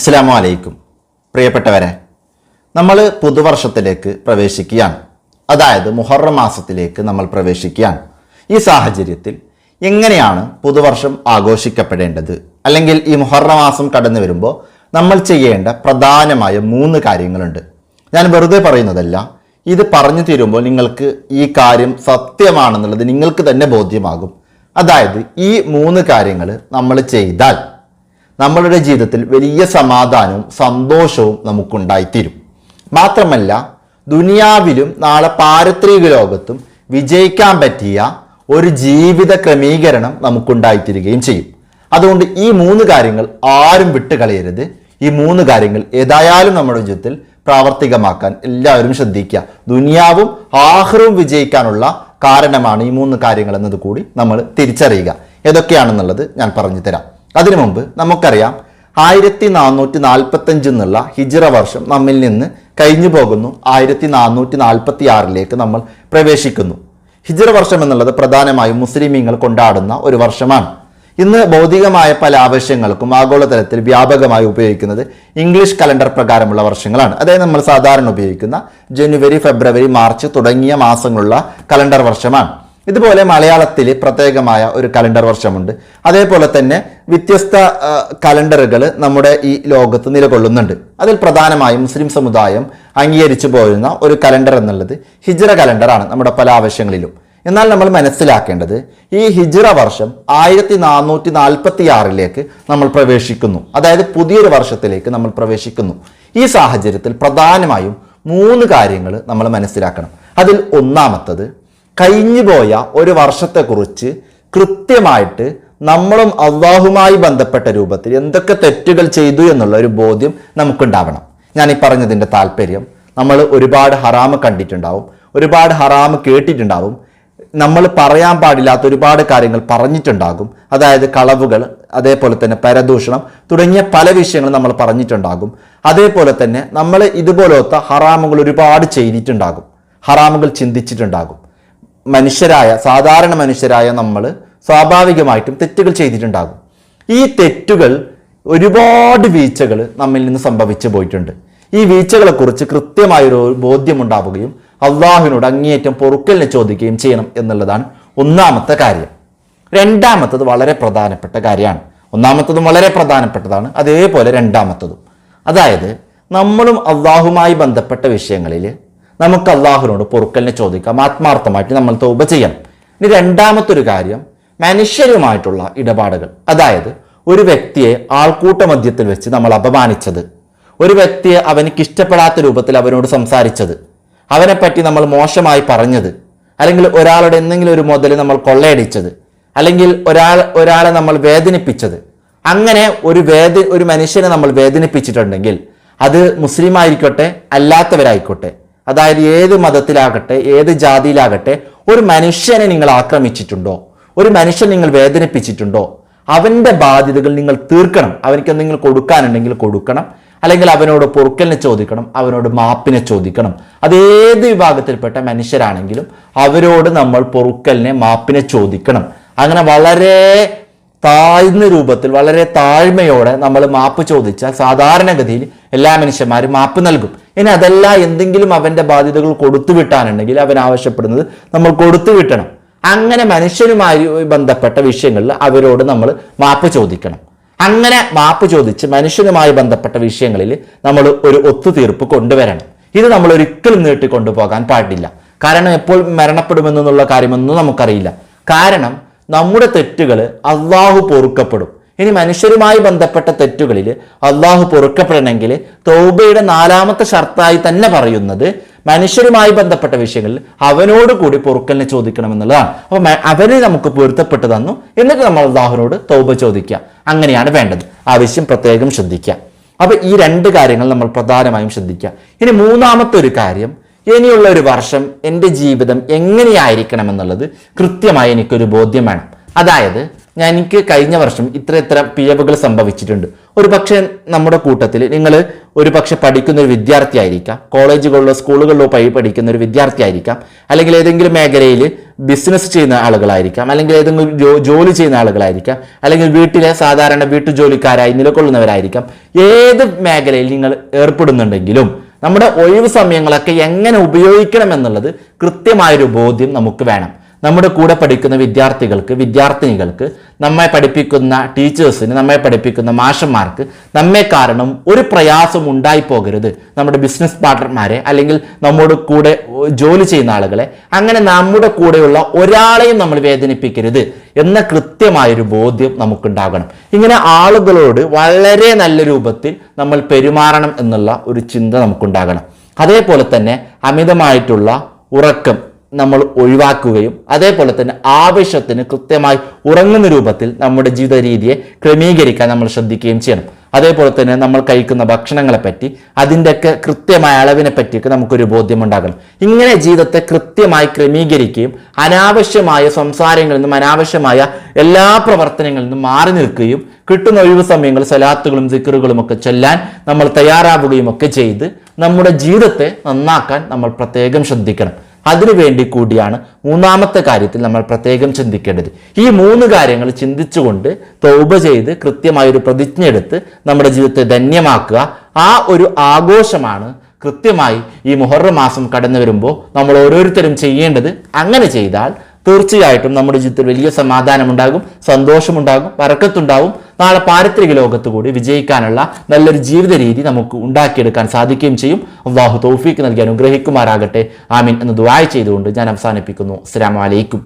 അസ്സാമു അലൈക്കും പ്രിയപ്പെട്ടവരെ നമ്മൾ പുതുവർഷത്തിലേക്ക് പ്രവേശിക്കുകയാണ്. അതായത് മുഹറം മാസത്തിലേക്ക് നമ്മൾ പ്രവേശിക്കുകയാണ്. ഈ സാഹചര്യത്തിൽ എങ്ങനെയാണ് പുതുവർഷം ആഘോഷിക്കപ്പെടേണ്ടത്? അല്ലെങ്കിൽ ഈ മുഹറം മാസം കടന്നു വരുമ്പോൾ നമ്മൾ ചെയ്യേണ്ട പ്രധാനമായ മൂന്ന് കാര്യങ്ങളുണ്ട്. ഞാൻ വെറുതെ പറയുന്നതല്ല ഇത് പറഞ്ഞു തീരുമ്പോൾ നിങ്ങൾക്ക് ഈ കാര്യം സത്യമാണെന്നുള്ളത് നിങ്ങൾക്ക് തന്നെ ബോധ്യമാകും. അതായത് ഈ മൂന്ന് കാര്യങ്ങൾ നമ്മൾ ചെയ്താൽ നമ്മളുടെ ജീവിതത്തിൽ വലിയ സമാധാനവും സന്തോഷവും നമുക്കുണ്ടായിത്തീരും. മാത്രമല്ല ദുനിയാവിലും നാളെ പാരത്രിക ലോകത്തും വിജയിക്കാൻ പറ്റിയ ഒരു ജീവിത ക്രമീകരണം നമുക്കുണ്ടായിത്തീരുകയും ചെയ്യും. അതുകൊണ്ട് ഈ മൂന്ന് കാര്യങ്ങൾ ആരും വിട്ടുകളയരുത്. ഈ മൂന്ന് കാര്യങ്ങൾ ഏതായാലും നമ്മുടെ ജീവിതത്തിൽ പ്രാവർത്തികമാക്കാൻ എല്ലാവരും ശ്രദ്ധിക്കുക. ദുനിയാവും ആഹ്റവും വിജയിക്കാനുള്ള കാരണമാണ് ഈ മൂന്ന് കാര്യങ്ങൾ എന്നത് കൂടി നമ്മൾ തിരിച്ചറിയുക. ഏതൊക്കെയാണെന്നുള്ളത് ഞാൻ പറഞ്ഞു തരാം. അതിനു മുമ്പ് നമുക്കറിയാം ആയിരത്തി നാനൂറ്റി നാൽപ്പത്തഞ്ച് എന്നുള്ള ഹിജിറ വർഷം നമ്മിൽ നിന്ന് കഴിഞ്ഞു പോകുന്നു. ആയിരത്തി നാനൂറ്റി നാൽപ്പത്തി ആറിലേക്ക് നമ്മൾ പ്രവേശിക്കുന്നു. ഹിജിറ വർഷം എന്നുള്ളത് പ്രധാനമായും മുസ്ലിമീങ്ങൾ കൊണ്ടാടുന്ന ഒരു വർഷമാണ്. ഇന്ന് ഭൗതികമായ പല ആവശ്യങ്ങൾക്കും ആഗോളതലത്തിൽ വ്യാപകമായി ഉപയോഗിക്കുന്നത് ഇംഗ്ലീഷ് കലണ്ടർ പ്രകാരമുള്ള വർഷങ്ങളാണ്. അതായത് നമ്മൾ സാധാരണ ഉപയോഗിക്കുന്ന ജനുവരി ഫെബ്രുവരി മാർച്ച് തുടങ്ങിയ മാസങ്ങളുള്ള കലണ്ടർ വർഷമാണ്. ഇതുപോലെ മലയാളത്തിൽ പ്രത്യേകമായ ഒരു കലണ്ടർ വർഷമുണ്ട്. അതേപോലെ തന്നെ വ്യത്യസ്ത കലണ്ടറുകൾ നമ്മുടെ ഈ ലോകത്ത് നിലകൊള്ളുന്നുണ്ട്. അതിൽ പ്രധാനമായും മുസ്ലിം സമുദായം അംഗീകരിച്ചു പോരുന്ന ഒരു കലണ്ടർ എന്നുള്ളത് ഹിജ്റ കലണ്ടറാണ് നമ്മുടെ പല ആവശ്യങ്ങളിലും. എന്നാൽ നമ്മൾ മനസ്സിലാക്കേണ്ടത് ഈ ഹിജ്റ വർഷം ആയിരത്തി നാനൂറ്റി നാൽപ്പത്തി ആറിലേക്ക് നമ്മൾ പ്രവേശിക്കുന്നു. അതായത് പുതിയൊരു വർഷത്തിലേക്ക് നമ്മൾ പ്രവേശിക്കുന്നു. ഈ സാഹചര്യത്തിൽ പ്രധാനമായും മൂന്ന് കാര്യങ്ങൾ നമ്മൾ മനസ്സിലാക്കണം. അതിൽ ഒന്നാമത്തത് കഴിഞ്ഞുപോയ ഒരു വർഷത്തെക്കുറിച്ച് കൃത്യമായിട്ട് നമ്മളും അള്ളാഹുമായി ബന്ധപ്പെട്ട രൂപത്തിൽ എന്തൊക്കെ തെറ്റുകൾ ചെയ്തു എന്നുള്ള ഒരു ബോധ്യം നമുക്കുണ്ടാവണം. ഞാൻ ഈ പറഞ്ഞതിന്റെ താല്പര്യം നമ്മൾ ഒരുപാട് ഹറാമ് കണ്ടിട്ടുണ്ടാവും ഒരുപാട് ഹറാമ് കേട്ടിട്ടുണ്ടാവും. നമ്മൾ പറയാൻ പാടില്ലാത്ത ഒരുപാട് കാര്യങ്ങൾ പറഞ്ഞിട്ടുണ്ടാകും. അതായത് കളവുകൾ അതേപോലെ തന്നെ പരദൂഷണം തുടങ്ങിയ പല വിഷയങ്ങളും നമ്മൾ പറഞ്ഞിട്ടുണ്ടാകും. അതേപോലെ തന്നെ നമ്മൾ ഇതുപോലത്തെ ഹറാമുകൾ ഒരുപാട് ചെയ്തിട്ടുണ്ടാകും. ഹറാമുകൾ ചിന്തിച്ചിട്ടുണ്ടാകും. മനുഷ്യരായ സാധാരണ മനുഷ്യരായ നമ്മൾ സ്വാഭാവികമായിട്ടും തെറ്റുകൾ ചെയ്തിട്ടുണ്ടാകും. ഈ തെറ്റുകൾ ഒരുപാട് വീഴ്ചകൾ നമ്മിൽ നിന്ന് സംഭവിച്ചു പോയിട്ടുണ്ട്. ഈ വീഴ്ചകളെക്കുറിച്ച് കൃത്യമായൊരു ബോധ്യമുണ്ടാവുകയും അള്ളാഹുവിനോട് അങ്ങേയറ്റം പൊറുക്കലിനെ ചോദിക്കുകയും ചെയ്യണം എന്നുള്ളതാണ് ഒന്നാമത്തെ കാര്യം. രണ്ടാമത്തത് വളരെ പ്രധാനപ്പെട്ട കാര്യമാണ്. ഒന്നാമത്തതും വളരെ പ്രധാനപ്പെട്ടതാണ് അതേപോലെ രണ്ടാമത്തതും. അതായത് നമ്മളും അള്ളാഹുമായി ബന്ധപ്പെട്ട വിഷയങ്ങളിൽ നമുക്ക് അള്ളാഹുവിനോട് പൊറുക്കലിനെ ചോദിക്കാം. ആത്മാർത്ഥമായിട്ട് നമ്മൾ തോപ ചെയ്യണം. ഇനി രണ്ടാമത്തെ ഒരു കാര്യം മനുഷ്യരുമായിട്ടുള്ള ഇടപാടുകൾ. അതായത് ഒരു വ്യക്തിയെ ആൾക്കൂട്ട മധ്യത്തിൽ വെച്ച് നമ്മൾ അപമാനിച്ചത്. ഒരു വ്യക്തിയെ അവനിക്ക് ഇഷ്ടപ്പെടാത്ത രൂപത്തിൽ അവനോട് സംസാരിച്ചത്. അവനെപ്പറ്റി നമ്മൾ മോശമായി പറഞ്ഞത്. അല്ലെങ്കിൽ ഒരാളുടെ എന്തെങ്കിലും ഒരു മുതൽ നമ്മൾ കൊള്ളയടിച്ചത്. അല്ലെങ്കിൽ ഒരാൾ ഒരാളെ നമ്മൾ വേദനിപ്പിച്ചത്. അങ്ങനെ ഒരു വേദ ഒരു മനുഷ്യനെ നമ്മൾ വേദനിപ്പിച്ചിട്ടുണ്ടെങ്കിൽ അത് മുസ്ലിം ആയിരിക്കട്ടെ അല്ലാത്തവരായിക്കോട്ടെ. അതായത് ഏത് മതത്തിലാകട്ടെ ഏത് ജാതിയിലാകട്ടെ ഒരു മനുഷ്യനെ നിങ്ങൾ ആക്രമിച്ചിട്ടുണ്ടോ? ഒരു മനുഷ്യൻ നിങ്ങൾ വേദനിപ്പിച്ചിട്ടുണ്ടോ? അവന്റെ ബാധ്യതകൾ നിങ്ങൾ തീർക്കണം. അവനിക്ക് എന്തെങ്കിലും കൊടുക്കാനുണ്ടെങ്കിൽ കൊടുക്കണം. അല്ലെങ്കിൽ അവനോട് പൊറുക്കലിനെ ചോദിക്കണം അവനോട് മാപ്പിനെ ചോദിക്കണം. അത് ഏത് വിഭാഗത്തിൽപ്പെട്ട മനുഷ്യരാണെങ്കിലും അവരോട് നമ്മൾ പൊറുക്കലിനെ മാപ്പിനെ ചോദിക്കണം. അങ്ങനെ വളരെ താഴ്ന്ന രൂപത്തിൽ വളരെ താഴ്മയോടെ നമ്മൾ മാപ്പ് ചോദിച്ചാൽ സാധാരണഗതിയിൽ എല്ലാ മനുഷ്യന്മാരും മാപ്പ് നൽകും. ഇനി അതല്ല എന്തെങ്കിലും അവന്റെ ബാധ്യതകൾ കൊടുത്തു വിട്ടാനുണ്ടെങ്കിൽ അവൻ ആവശ്യപ്പെടുന്നത് നമ്മൾ കൊടുത്തു വിട്ടണം. അങ്ങനെ മനുഷ്യരുമായി ബന്ധപ്പെട്ട വിഷയങ്ങളിൽ അവരോട് നമ്മൾ മാപ്പ് ചോദിക്കണം. അങ്ങനെ മാപ്പ് ചോദിച്ച് മനുഷ്യനുമായി ബന്ധപ്പെട്ട വിഷയങ്ങളിൽ നമ്മൾ ഒരു ഒത്തുതീർപ്പ് കൊണ്ടുവരണം. ഇത് നമ്മൾ ഒരിക്കലും നീട്ടിക്കൊണ്ടുപോകാൻ പാടില്ല. കാരണം എപ്പോൾ മരണപ്പെടുമെന്നുള്ള കാര്യമൊന്നും നമുക്കറിയില്ല. കാരണം നമ്മുടെ തെറ്റുകൾ അള്ളാഹു പൊറുക്കപ്പെടും. ഇനി മനുഷ്യരുമായി ബന്ധപ്പെട്ട തെറ്റുകളിൽ അള്ളാഹു പൊറുക്കപ്പെടണമെങ്കിൽ തൗബയുടെ നാലാമത്തെ ഷർത്തായി തന്നെ പറയുന്നത് മനുഷ്യരുമായി ബന്ധപ്പെട്ട വിഷയങ്ങളിൽ അവനോട് കൂടി പൊറുക്കലിനെ ചോദിക്കണം എന്നുള്ളതാണ് അപ്പൊ മ- അവനെ നമുക്ക് പൊരുത്തപ്പെട്ട് തന്നു. എന്നിട്ട് നമ്മൾ അള്ളാഹുവിനോട് തൗബ ചോദിക്കുക. അങ്ങനെയാണ് വേണ്ടത്. ആവശ്യം പ്രത്യേകം ശ്രദ്ധിക്കുക. അപ്പൊ ഈ രണ്ട് കാര്യങ്ങൾ നമ്മൾ പ്രധാനമായും ശ്രദ്ധിക്കുക. ഇനി മൂന്നാമത്തെ ഒരു കാര്യം ഇനിയുള്ള ഒരു വർഷം എന്റെ ജീവിതം എങ്ങനെയായിരിക്കണം എന്നുള്ളത് കൃത്യമായി എനിക്കൊരു ബോധ്യം വേണം. അതായത് ഞാൻ എനിക്ക് കഴിഞ്ഞ വർഷം ഇത്ര ഇത്ര പിഴവുകൾ സംഭവിച്ചിട്ടുണ്ട്. ഒരു പക്ഷേ നമ്മുടെ കൂട്ടത്തിൽ നിങ്ങൾ ഒരു പക്ഷെ പഠിക്കുന്ന ഒരു വിദ്യാർത്ഥി ആയിരിക്കാം കോളേജുകളിലോ സ്കൂളുകളിലോ പോയി പഠിക്കുന്ന ഒരു വിദ്യാർത്ഥി ആയിരിക്കാം അല്ലെങ്കിൽ ഏതെങ്കിലും മേഖലയിൽ ബിസിനസ് ചെയ്യുന്ന ആളുകളായിരിക്കാം അല്ലെങ്കിൽ ഏതെങ്കിലും ജോലി ചെയ്യുന്ന ആളുകളായിരിക്കാം അല്ലെങ്കിൽ വീട്ടിലെ സാധാരണ വീട്ടു ജോലിക്കാരായി നിലകൊള്ളുന്നവരായിരിക്കാം. ഏത് മേഖലയിൽ നിങ്ങൾ ഏർപ്പെടുന്നുണ്ടെങ്കിലും നമ്മുടെ ഒഴിവ് സമയങ്ങളൊക്കെ എങ്ങനെ ഉപയോഗിക്കണം എന്നുള്ളത് കൃത്യമായൊരു ബോധ്യം നമുക്ക് വേണം. നമ്മുടെ കൂടെ പഠിക്കുന്ന വിദ്യാർത്ഥികൾക്ക് വിദ്യാർത്ഥിനികൾക്ക് നമ്മെ പഠിപ്പിക്കുന്ന ടീച്ചേഴ്സിന് നമ്മെ പഠിപ്പിക്കുന്ന മാഷന്മാർക്ക് നമ്മെ കാരണം ഒരു പ്രയാസം ഉണ്ടായി പോകരുത് നമ്മുടെ ബിസിനസ് പാർട്ട്ണർമാരെ അല്ലെങ്കിൽ നമ്മുടെ കൂടെ ജോലി ചെയ്യുന്ന ആളുകളെ അങ്ങനെ നമ്മുടെ കൂടെയുള്ള ഒരാളെയും നമ്മൾ വേദനിപ്പിക്കരുത് എന്ന കൃത്യമായൊരു ബോധ്യം നമുക്കുണ്ടാകണം. ഇങ്ങനെ ആളുകളോട് വളരെ നല്ല രൂപത്തിൽ നമ്മൾ പെരുമാറണം എന്നുള്ള ഒരു ചിന്ത നമുക്കുണ്ടാകണം. അതേപോലെ തന്നെ അമിതമായിട്ടുള്ള ഉറക്കം നമ്മൾ ഒഴിവാക്കുകയും അതേപോലെ തന്നെ ആവശ്യത്തിന് കൃത്യമായി ഉറങ്ങുന്ന രൂപത്തിൽ നമ്മുടെ ജീവിത രീതിയെ ക്രമീകരിക്കാൻ നമ്മൾ ശ്രദ്ധിക്കുകയും ചെയ്യണം. അതേപോലെ തന്നെ നമ്മൾ കഴിക്കുന്ന ഭക്ഷണങ്ങളെപ്പറ്റി അതിന്റെയൊക്കെ കൃത്യമായ അളവിനെ പറ്റിയൊക്കെ നമുക്കൊരു ബോധ്യമുണ്ടാകണം. ഇങ്ങനെ ജീവിതത്തെ കൃത്യമായി ക്രമീകരിക്കുകയും അനാവശ്യമായ സംസാരങ്ങളിൽ നിന്നും അനാവശ്യമായ എല്ലാ പ്രവർത്തനങ്ങളിൽ നിന്നും മാറി നിൽക്കുകയും കിട്ടുന്ന ഒഴിവ് സമയങ്ങൾ സലാത്തുകളും സിക്കറുകളും ഒക്കെ ചൊല്ലാൻ നമ്മൾ തയ്യാറാവുകയും ഒക്കെ ചെയ്ത് നമ്മുടെ ജീവിതത്തെ നന്നാക്കാൻ നമ്മൾ പ്രത്യേകം ശ്രദ്ധിക്കണം. അതിനുവേണ്ടി കൂടിയാണ് മൂന്നാമത്തെ കാര്യത്തിൽ നമ്മൾ പ്രത്യേകം ചിന്തിക്കേണ്ടത്. ഈ മൂന്ന് കാര്യങ്ങൾ ചിന്തിച്ചുകൊണ്ട് തൗബ ചെയ്ത് കൃത്യമായൊരു പ്രതിജ്ഞ എടുത്ത് നമ്മുടെ ജീവിതത്തെ ധന്യമാക്കുക. ആ ഒരു ആഘോഷമാണ് കൃത്യമായി ഈ മുഹറം മാസം കടന്നു വരുമ്പോൾ നമ്മൾ ഓരോരുത്തരും ചെയ്യേണ്ടത്. അങ്ങനെ ചെയ്താൽ തീർച്ചയായിട്ടും നമ്മുടെ ജീവിതത്തിൽ വലിയ സമാധാനമുണ്ടാകും സന്തോഷമുണ്ടാകും വറക്കത്തുണ്ടാവും നാളെ പാരിത്രിക ലോകത്ത് കൂടി വിജയിക്കാനുള്ള നല്ലൊരു ജീവിത രീതി നമുക്ക് ഉണ്ടാക്കിയെടുക്കാൻ സാധിക്കുകയും ചെയ്യും. അള്ളാഹു തൗഫീക്ക് നൽകി അനുഗ്രഹിക്കുമാറാകട്ടെ. ആമീൻ എന്ന് ദുബായ് ചെയ്തുകൊണ്ട് ഞാൻ അവസാനിപ്പിക്കുന്നു. അസ്സലാമു അലൈക്കും.